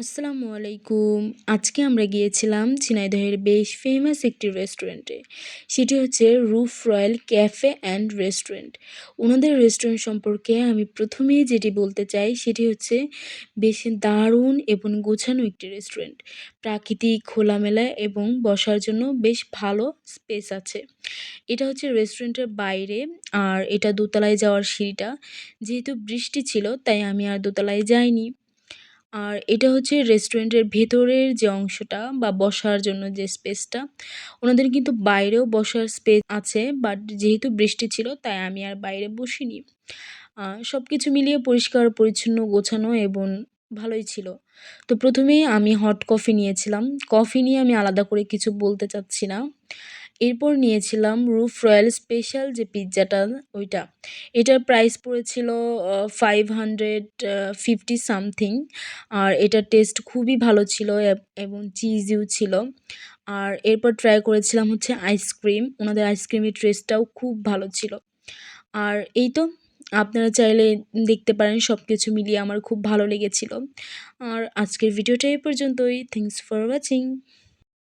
আসসালামু আলাইকুম। আজকে আমরা গিয়েছিলাম ঝিনাইদহের বেশ ফেমাস একটি রেস্টুরেন্টে সেটি হচ্ছে roof royal cafe and restaurant. ওনাদের রেস্টুরেন্ট সম্পর্কে আমি প্রথমেই যেটি বলতে চাই, সেটি হচ্ছে বেশ দারুণ এবং গোছানো একটি রেস্টুরেন্ট প্রাকৃতিক খোলামেলা এবং বসার জন্য বেশ ভালো স্পেস আছে। এটা হচ্ছে রেস্টুরেন্টের বাইরে, আর এটা দোতলায় যাওয়ার সিঁড়িটা। যেহেতু বৃষ্টি ছিল, তাই আমি আর দোতলায় যাইনি। আর এটা হচ্ছে রেস্টুরেন্টের ভেতরের যে অংশটা বা বসার জন্য যে স্পেসটা ওনাদের কিন্তু বাইরেও বসার স্পেস আছে বাট যেহেতু বৃষ্টি ছিল, তাই আমি আর বাইরে বসিনি। সব কিছু মিলিয়ে পরিষ্কার, পরিচ্ছন্ন, গোছানো এবং ভালোই ছিল। তো প্রথমেই আমি হট কফি নিয়েছিলাম। কফি নিয়ে আমি আলাদা করে কিছু বলতে চাচ্ছি না। এরপর নিয়েছিলাম রুফ রয়্যাল স্পেশাল যে পিৎজাটা, ওইটা। এটার প্রাইস পড়েছিল ফাইভ হান্ড্রেড ফিফটি সামথিং আর এটার টেস্ট খুবই ভালো ছিল এবং চিজিও ছিল। আর এরপর ট্রাই করেছিলাম হচ্ছে আইসক্রিম ওনাদের আইসক্রিমের টেস্টটাও খুব ভালো ছিল। আর এই তো, আপনারা চাইলে দেখতে পারেন সব কিছু মিলিয়ে আমার খুব ভালো লেগেছিল। আর আজকের ভিডিওটা এই পর্যন্তই। Thanks for watching